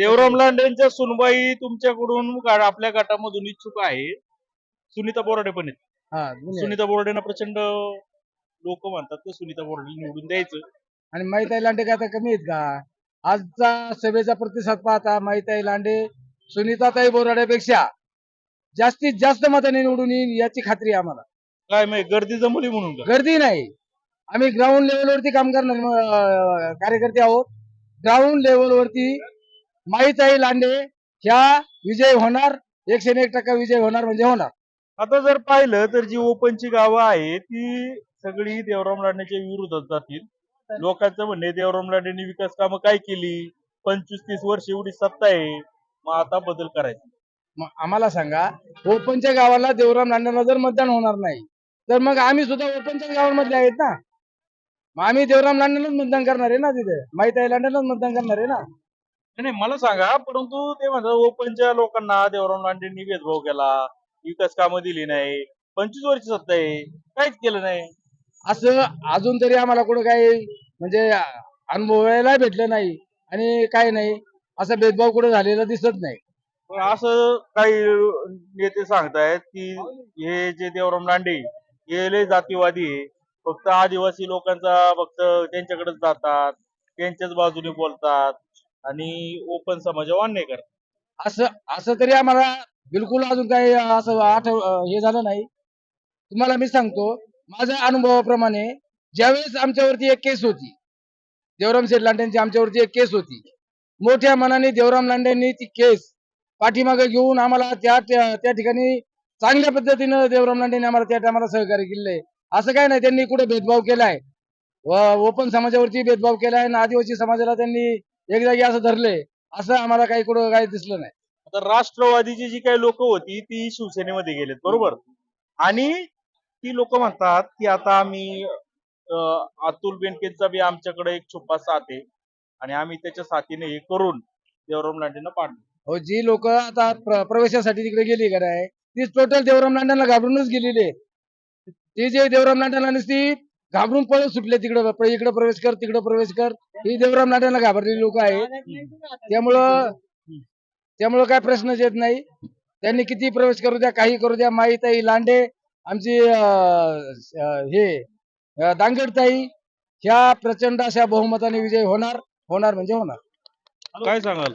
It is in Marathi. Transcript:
देवराम लांडेंच्या सुनबाई तुमच्याकडून गा- आपल्या गटामधून इच्छुक आहे. सुनीता बोराडे पण आहेत. हा जुने आहे. सुनीता बोराडेंना प्रचंड लोक म्हणतात की सुनीता बोराडे निवडून द्यायचं. आणि माहिताई लांडे काय आता कमी आहेत का? आजचा सभेचा प्रतिसाद पाहता माहिताई लांडे सुनीताताई बोराड्यापेक्षा जास्तीत जास्त मताने निवडून येईल याची खात्री आहे आम्हाला. काय माहिती गर्दी जमली म्हणून का? गर्दी नाही. आम्ही ग्राउंड लेवलवरती काम करणार अं, कार्यकर्ते आहोत. ग्राउंड लेवलवरती माहिताई लांडे ह्या विजय होणार एकशे एक टक्का विजय होणार म्हणजे होणार. आता जर पाहिलं तर जी ओपनची गावं आहे ती सगळी देवराम लांडेच्या विरोधात जातील. लोकांचं म्हणणे देवराम लांडेंनी विकास कामं काय केली? पंचवीस तीस वर्ष एवढी सत्ता आहे मग आता बदल करायचा. मग आम्हाला सांगा ओपनच्या गावाला देवराम लांडेला जर मतदान होणार नाही तर मग आम्ही सुद्धा ओपनच्याच गावांमधले आहेत ना? मग आम्ही देवराम लांडेलाच मतदान करणार आहे ना तिथे? माहिती आहे लांडेलाच मतदान करणार आहे ना? नाही, मला सांगा परंतु ते म्हणतात ओपनच्या लोकांना देवराम लांडेंनी भेदभाव केला. विकास कामं दिली नाही. पंचवीस वर्ष सत्ता आहे. काहीच केलं नाही. असं अजून तरी आम्हाला कुठं काही म्हणजे अनुभवायला भेटलं नाही आणि काय नाही. असा भेदभाव कुठं झालेला दिसत नाही. पण असं काही नेते सांगतायत की हे जे देवराम लांडे हे लय जातीवादी आहे. फक्त आदिवासी लोकांचा फक्त त्यांच्याकडेच जातात. त्यांच्याच बाजूने बोलतात. आणि ओपन समाजावर अन्याय करतात. असं असं तरी आम्हाला बिलकुल अजून काही असं आठव हे झालं नाही. तुम्हाला मी सांगतो माझ्या अनुभवाप्रमाणे ज्यावेळेस आमच्यावरती एक केस होती देवराम शेठ लांड्यांची आमच्यावरती एक केस होती मोठ्या मनाने देवराम लांडेंनी ती केस पाठीमागे घेऊन आम्हाला त्या त्या ठिकाणी चांगल्या पद्धतीनं देवराम लांडेंनी आम्हाला त्या टायमाला सहकार्य केले असं काय नाही त्यांनी कुठे भेदभाव केलाय. ओपन समाजावरती भेदभाव केलाय आणि आदिवासी समाजाला त्यांनी एक जागी असं धरले असं आम्हाला काही कुठं काही दिसलं नाही. आता राष्ट्रवादीची जी काही लोक होती ती शिवसेनेमध्ये गेलेत बरोबर? आणि ती लोक म्हणतात की आता आम्ही अतुल बेनकेचा बी आमच्याकडे एक छुपा साथ आहे आणि आम्ही त्याच्या साथीने हे करून देवराम लांडेंना पाडलं. हो जी लोक आता प्र- प्रवेशासाठी तिकडे गेली का नाही ती टोटल देवराम लांड्याला घाबरूनच गेलेली आहे. ती जे देवराम लांड्याला नुसती घाबरून पळत सुटले तिकडं इकडे प्रवेश कर तिकडे प्रवेश कर. ही देवराम नाट्याला घाबरलेली लोक आहेत. त्यामुळं त्यामुळं काय प्रश्नच येत नाही. त्यांनी किती प्रवेश करू द्या काही करू द्या. माईताई लांडे आमची हे दांगडताई ह्या प्रचंड अशा बहुमताने विजय होणार. होणार म्हणजे होणार. काय सांगाल?